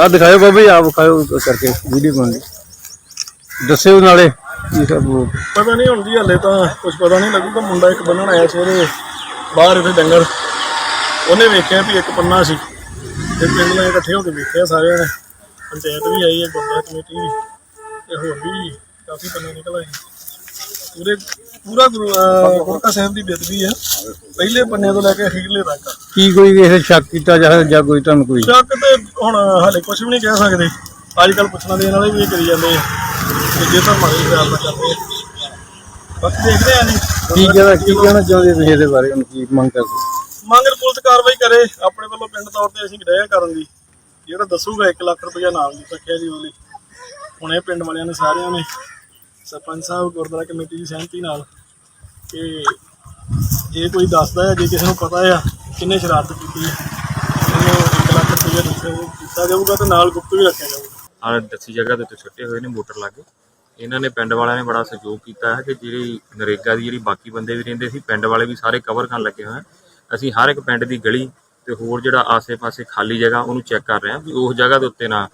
ਆ ਦਿਖਾਓ ਬਾਬਾ ਆਪ ਵਿਖਾਓ ਕਰਕੇ ਵੀਡੀਓ ਬਣਾਉਂਦੇ ਦੱਸਿਓ ਨਾਲੇ ਕੀ ਸਭ ਪਤਾ ਨਹੀਂ ਹੁਣ ਜੀ ਹਲੇ ਤਾਂ ਕੁਝ ਪਤਾ ਨਹੀਂ ਲੱਗੂਗਾ। ਮੁੰਡਾ ਇੱਕ ਬੰਨਣ ਆਇਆ ਸਵੇਰੇ ਬਾਹਰ ਇਹਦੇ ਡੰਗਰ। ਉਹਨੇ ਵੇਖਿਆ ਵੀ ਇੱਕ ਪੰਨਾ ਸੀ। ਤੇ ਪਿੰਡ ਦੇ ਇਕੱਠੇ ਹੋ ਕੇ ਵੇਖਿਆ ਸਾਰਿਆਂ ਨੇ। ਪੰਚਾਇਤ ਵੀ ਆਈ ਹੈ, ਗੁਰਦੁਆਰਾ ਕਮੇਟੀ ਵੀ। ਤੇ ਹੋਰ ਵੀ ਕਾਫੀ ਪੰਨੇ ਨਿਕਲ ਆਏ। ਪੂਰੇ ਪੂਰਾ ਗੁਰੂ ਅਹ ਗੁਰਕਾ ਸਾਹਿਬ ਦੀ ਬੇਦਬੀ ਹੈ ਪਹਿਲੇ ਪੰਨੇ ਤੋਂ ਲੈ ਕੇ ਅਖੀਰਲੇ ਤੱਕ। ਕੀ ਕੋਈ ਕਿਸੇ ਸ਼ੱਕ ਕੀਤਾ ਜਾਂ ਜਾਂ ਕੋਈ ਤੁਹਾਨੂੰ ਕੋਈ? ਸ਼ੱਕ ਤੇ ਹੁਣ ਹਾਲੇ ਕੁਝ ਵੀ ਨਹੀਂ ਕਹਿ ਸਕਦੇ। ਅੱਜ ਕੱਲ ਪੁੱਛਣਾ ਦੇਣ ਵਾਲੇ ਵੀ ਇਹ ਕਰੀ ਜਾਂਦੇ ਆ। ਤੇ ਜੇ ਤਾਂ ਮਾਰੇ ਖਿਆਲ ਨਾਲ ਕਰਦੇ ਆ। ਬਾਕੀ ਦੇਖਦੇ ਆ ਨਹੀਂ ਕੀ ਕਹਿਣਾ ਕੀ ਕਹਿਣਾ ਚਾਹੁੰਦੇ ਤੁਸੀਂ ਇਹਦੇ ਬਾਰੇ? ਹੁਣ ਕੀ ਮੰਗ ਕਰਦੇ? ਮੰਗਰ ਪੁਲਿਸ ਕਾਰਵਾਈ ਕਰੇ। ਆਪਣੇ ਵੱਲੋਂ ਪਿੰਡ ਤੌਰ ਤੇ ਅਸੀਂ ਡਿਆ ਕਰਨ ਦੀ। ਜਿਹੜਾ ਦੱਸੂਗਾ 1 ਲੱਖ ਰੁਪਇਆ ਨਾਮ ਦੀ ਰੱਖਿਆ ਜੀ ਉਹਦੇ। ਹੁਣ ਇਹ ਪਿੰਡ ਵਾਲਿਆਂ ਨੇ ਸਾਰਿਆਂ ਨੇ ਸਰਪੰਚ ਸਾਹਿਬ ਗੁਰਦੁਆਰਾ ਕਮੇਟੀ ਦੀ ਸਹਿਮਤੀ ਨਾਲ ਕਿ ਇਹ ਕੋਈ ਦੱਸਦਾ ਹੈ, ਜੇ ਕਿਸੇ ਨੂੰ ਪਤਾ ਆ ਕਿੰਨੇ ਸ਼ਰਾਰਤ ਕੀਤੀ ਹੈ ਉਹਨੂੰ 1 ਲੱਖ ਰੁਪਇਆ ਦਿੱਤਾ ਦਿੱਤਾ ਜਾਊਗਾ ਤੇ ਨਾਲ ਗੁਪਤ ਵੀ ਰੱਖਿਆ ਜਾਊਗਾ। ਆ ਦੱਸੀ ਜਗ੍ਹਾ ਦੇ ਉੱਤੇ ਛੁੱਟੇ ਹੋਏ ਨੇ ਮੋਟਰ ਲਾਗੇ। ਇਹਨਾਂ ਨੇ ਪਿੰਡ ਵਾਲਿਆਂ ਨੇ ਬੜਾ ਸਹਿਯੋਗ ਕੀਤਾ ਹੈ ਕਿ ਜਿਹੜੀ ਨਰੇਗਾ ਦੀ ਜਿਹੜੀ ਬਾਕੀ ਬੰਦੇ ਵੀ ਰਹਿੰਦੇ ਸੀ, ਪਿੰਡ ਵਾਲੇ ਵੀ ਸਾਰੇ ਕਵਰ ਕਰਨ ਲੱਗੇ ਹੋਏ ਆ। ਅਸੀਂ ਹਰ ਇੱਕ ਪਿੰਡ ਦੀ ਗਲੀ ਤੇ ਹੋਰ ਜਿਹੜਾ ਆਸੇ-ਪਾਸੇ ਖਾਲੀ ਜਗ੍ਹਾ ਉਹਨੂੰ ਚੈੱਕ ਕਰ ਰਹੇ ਹਾਂ ਵੀ ਉਸ ਜਗ੍ਹਾ ਦੇ ਉੱਤੇ ਨਾ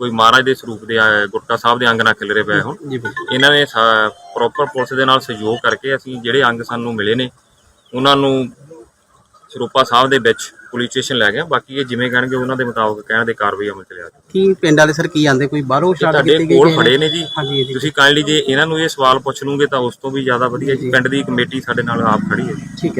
ਕੋਈ ਮਹਾਰਾਜ ਦੇ ਸਰੂਪ ਦੇ ਗੁਟਕਾ ਸਾਹਿਬ ਦੇ ਅੰਗ ਨਾ ਖਿਲਰੇ ਪਏ ਹੋਣ। ਇਹਨਾਂ ਨੇ ਪ੍ਰੋਪਰ ਪੁਲਿਸ ਦੇ ਨਾਲ ਸਹਿਯੋਗ ਕਰਕੇ ਅਸੀਂ ਜਿਹੜੇ ਅੰਗ ਸਾਨੂੰ ਮਿਲੇ ਨੇ ਉਹਨਾਂ ਨੂੰ ਸਰੂਪਾ ਸਾਹਿਬ ਦੇ ਵਿੱਚ ਪੁਲਿਸ ਸਟੇਸ਼ਨ ਲੈ ਗਏ। ਬਾਕੀ ਇਹ ਜਿਵੇਂ ਕਹਿਣਗੇ ਉਹਨਾਂ ਦੇ ਮੁਤਾਬਕ ਕਹਿਣ ਦੇ ਕਾਰਵਾਈ ਅਮਲ ਚ ਲਿਆ ਕੀ ਪਿੰਡ ਵਾਲੇ ਸਰ ਕੀ ਆਂਦੇ? ਕੋਈ ਬਾਹਰੋਂ ਸ਼ਾਟ ਤੁਹਾਡੇ ਕੀਤੀ ਗਈ ਕੋਲ ਕਿਸੇ ਫੜੇ ਨੇ? ਜੀ। ਤੁਸੀਂ ਕਾਈਂਡਲੀ ਜੇ ਇਹਨਾਂ ਨੂੰ ਇਹ ਸਵਾਲ ਪੁੱਛ ਲੂਗੇ ਤਾਂ ਉਸ ਤੋਂ ਵੀ ਜ਼ਿਆਦਾ ਵਧੀਆ ਜੀ। ਪਿੰਡ ਦੀ ਕਮੇਟੀ ਸਾਡੇ ਨਾਲ ਆਪ ਖੜੀ ਹੈ ਠੀਕ ਹੈ।